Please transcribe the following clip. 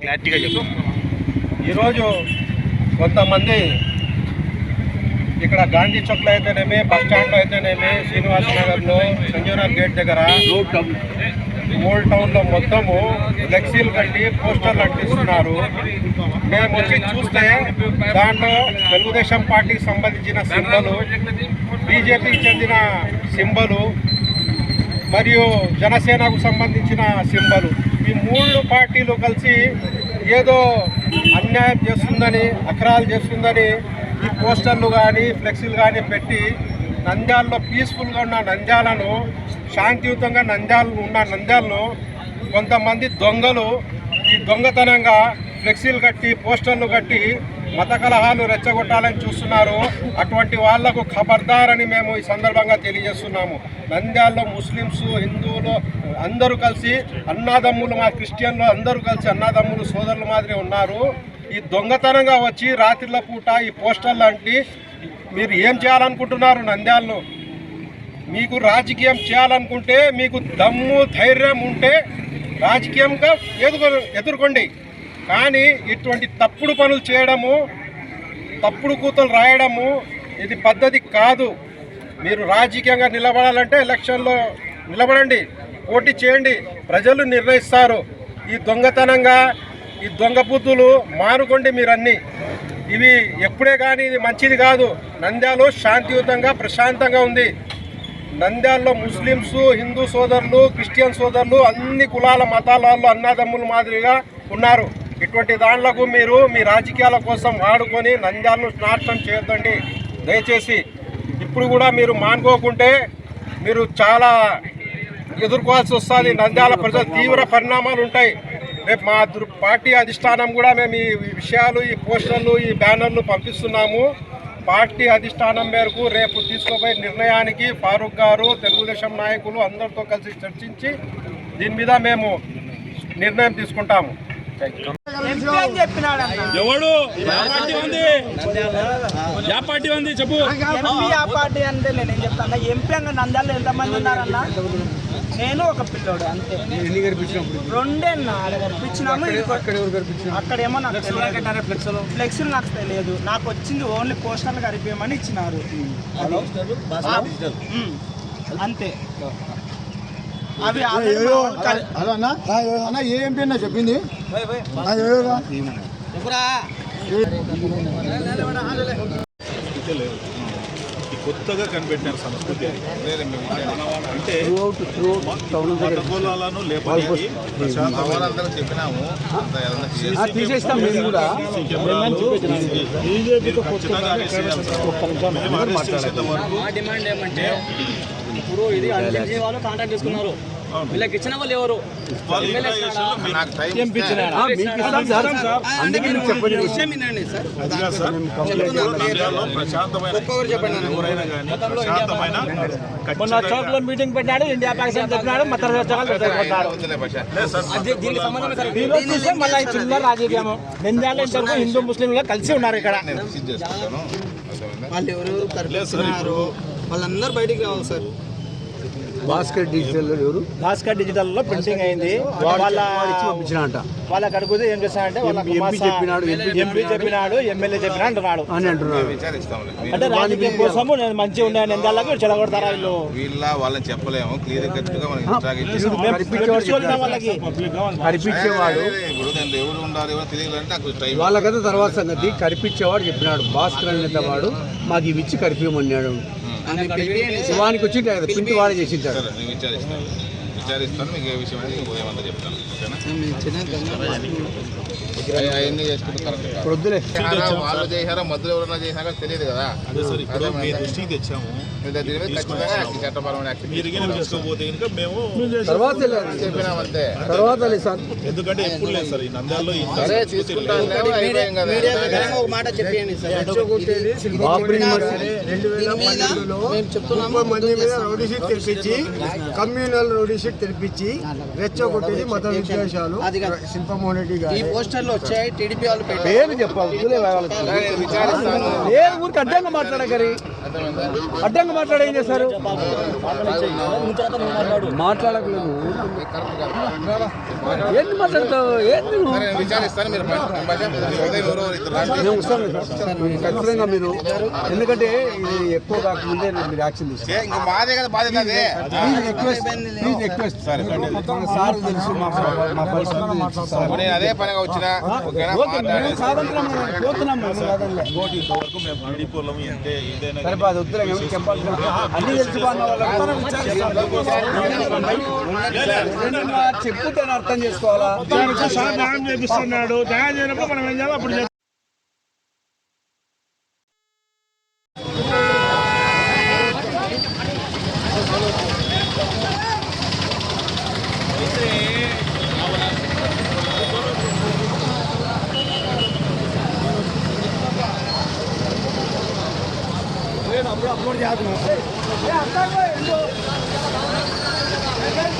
క్లారిటీగా చెప్పు. ఈరోజు కొంతమంది ఇక్కడ గాంధీ చౌక్లో అయితేనేమి బస్ స్టాండ్లో అయితేనేమి శ్రీనివాస నగర్లో సంజీవనాథ్ గేట్ దగ్గర ఓల్డ్ టౌన్లో మొత్తము ఫ్లెక్సీలు కట్టి పోస్టర్లు అంటిస్తున్నారు. మేము వచ్చి చూస్తే దాంట్లో తెలుగుదేశం పార్టీకి సంబంధించిన సింబలు బీజేపీకి చెందిన సింబలు మరియు జనసేనకు సంబంధించిన సింబలు. ఈ మూడు పార్టీలు కలిసి ఏదో అన్యాయం చేస్తుందని అక్రాలు చేస్తుందని ఈ పోస్టర్లు కానీ ఫ్లెక్సీలు కానీ పెట్టి నంద్యాలలో పీస్ఫుల్గా ఉన్న నంద్యాలను శాంతియుతంగా నంద్యాల ఉన్న నంద్యాలను కొంతమంది దొంగలు ఈ దొంగతనంగా ఫ్లెక్సీలు కట్టి పోస్టర్లు కట్టి మత కలహాలు రెచ్చగొట్టాలని చూస్తున్నారు. అటువంటి వాళ్ళకు ఖబర్దార్ అని మేము ఈ సందర్భంగా తెలియజేస్తున్నాము. నంద్యాలలో ముస్లిమ్స్ హిందువులు అందరూ కలిసి అన్నాదమ్ములు మా క్రిస్టియన్లు అందరూ కలిసి అన్నాదమ్ములు సోదరుల మాదిరి ఉన్నారు. ఈ దొంగతనంగా వచ్చి రాత్రిల పూట ఈ పోస్టర్ లాంటి మీరు ఏం చేయాలనుకుంటున్నారు నంద్యాలలో? మీకు రాజకీయం చేయాలనుకుంటే మీకు దమ్ము ధైర్యం ఉంటే రాజకీయంగా ఎదుర్కొ ఎదుర్కోండి. కానీ ఇటువంటి తప్పుడు పనులు చేయడము తప్పుడు కూతలు రాయడము ఇది పద్ధతి కాదు. మీరు రాజకీయంగా నిలబడాలంటే ఎలక్షన్లో నిలబడండి పోటీ చేయండి. ప్రజలు నిర్ణయిస్తారు. ఈ దొంగతనంగా ఈ దొంగ బుద్ధులు మానుకోండి మీరన్నీ. ఇవి ఎప్పుడే కానీ ఇది మంచిది కాదు. నంద్యాలు శాంతియుతంగా ప్రశాంతంగా ఉంది. నంద్యాల్లో ముస్లిమ్స్ హిందూ సోదరులు క్రిస్టియన్ సోదరులు అన్ని కులాల మతాల వాళ్ళు అన్నదమ్ముల మాదిరిగా ఉన్నారు. ఇటువంటి దాంట్లకు మీరు మీ రాజకీయాల కోసం వాడుకొని నంద్యాలను నాశనం చేయొద్దండి. దయచేసి ఇప్పుడు కూడా మీరు మానుకోకుంటే మీరు చాలా ఎదుర్కోవాల్సి వస్తుంది. నంద్యాల ప్రజలు తీవ్ర పరిణామాలు ఉంటాయి. రేపు మా పార్టీ అధిష్టానం కూడా మేము ఈ విషయాలు ఈ పోస్టర్లు ఈ బ్యానర్లు పంపిస్తున్నాము. పార్టీ అధిష్టానం మేరకు రేపు తీసుకోబోయే నిర్ణయానికి ఫారూక్ గారు తెలుగుదేశం నాయకులు అందరితో కలిసి చర్చించి దీని మీద మేము నిర్ణయం తీసుకుంటాము. థ్యాంక్ ఎవడు? పార్టీ ఉంది. యా పార్టీ ఉంది చెప్పు. ఎంపీ ఆ పార్టీ అంటే నేనేం చెప్తాను ఎంపీ అన్న నంద్యాలలో ఎంతమంది ఉన్నారన్న? నేను ఒక పిల్లోడు అంతే. రెండే కనిపించినాము అక్కడేమో నాకు తెలియదు. ఫ్లెక్సీలు నాకు తెలియదు. నాకు వచ్చింది ఓన్లీ పోస్టర్లు కరిపేయమని ఇచ్చినారు. అంతే. అవి అన్న? అన్న ఏ ఎంపీ అన్న చెప్పింది? కొత్తగా కనిపెట్టినారు సంస్కృతి అంటే లేపడానికి అందరం చెప్పినాము ఖచ్చితంగా వరకు ఇప్పుడు ఇది వాళ్ళు కాంటాక్ట్ తీసుకున్నారు వీళ్ళకి ఇచ్చిన వాళ్ళు ఎవరు? మొన్న చౌక్లో మీటింగ్ పెట్టాడు ఇండియా పాకిస్తాన్ చెప్పినాడు సార్ దీనికి మళ్ళీ చిన్న రాజకీయం నిందాలు ఇంతవరకు హిందూ ముస్లింలు కలిసి ఉన్నారు ఇక్కడ? వాళ్ళు ఎవరెవరు ఇప్పుడు వాళ్ళందరూ బయటికి రావాలి సార్. భాస్కర్ డిజిటల్ ఎవరు? భాస్కర్ డిజిటల్లో ప్రింటింగ్ అయింది వాళ్ళ పంపించినట వాళ్ళకి అడుగుతే ఏం చేస్తానంటే వాళ్ళ ఎంపీ చెప్పినాడు, ఎంపీ చెప్పినాడు. ఎమ్మెల్యే చెప్పినా అంటున్నాడు. అని మీరు అంటే రాజకీయం కోసము నేను మంచిగా ఉండే నిందాలకు చెడగొడతారా వీళ్ళు? వీళ్ళ వాళ్ళని చెప్పలేము. క్లియర్ కట్గా వాళ్ళకి. కనిపించేవాడు ఎవరు ఉండాలి ఎవరు తెలియాలంటే వాళ్ళకైతే తర్వాత సంగతి కనిపించేవాడు చెప్పినాడు. భాస్కర్ అనేత వాడు మాకు ఇవి ఇచ్చి కరిపియమన్నాడు శివానికి వచ్చింటారు పింటి వాడే చేసింటాడు విచారిస్తాను మీకు ఏ విషయం అనేది ఉదయం అంతా చెప్తాను. ఓకేనా? అవి- అవన్నీ చేసుకుంటే కరెక్ట్ కాదు. ఇప్పుడు వద్దులే చేశారా, వాళ్ళు చేశారా మధ్యలో ఎవరైనా చేశారా తెలియదు కదా. అదే సార్ ఇప్పుడు మీ దృష్టికి తెచ్చాము. ఎందుకంటే ఎప్పుడు లేదు సార్ ఈ నంద్యాలలో ఒక మాట చెప్పేయండి సార్. చెప్తున్నాము. కమ్యూనల్ రౌడీ షీట్ తెరిపించి రెచ్చగొట్టేది మత విశేషాలు. శిల్పమోహన్ రెడ్డి ఈ గారు పోస్టర్లు వచ్చాయి టీడీపీ వాళ్ళు పేరు చెప్పాలి ఊరికి అడ్డంగా మాట్లాడగరి అడ్డంగా మాట్లాడే ఏం చేస్తారు మాట్లాడకలేదు ఏంటి మాట్లాడతావు ఏంటి ఖచ్చితంగా మీరు ఎందుకంటే ఇది ఎక్కువ కాకముందే మీరు యాక్షన్ తీసుకోండి. అదే నేను పనిగా వచ్చిన ఓకేనా ఓకే మేము కాదంటున్నాం మేము పోతున్నాం మేము కాదనలే సరే బాధ వద్దులే మేము చెప్పాల్సిన అన్ని తెలుసుకోవాలన్న వాళ్ళకి చెప్పుతే అర్థం చేసుకోవాలా న్యాయం చేపిస్తున్నాడు న్యాయం చేయనప్పుడు మనం ఏం చేయాలి అప్పుడు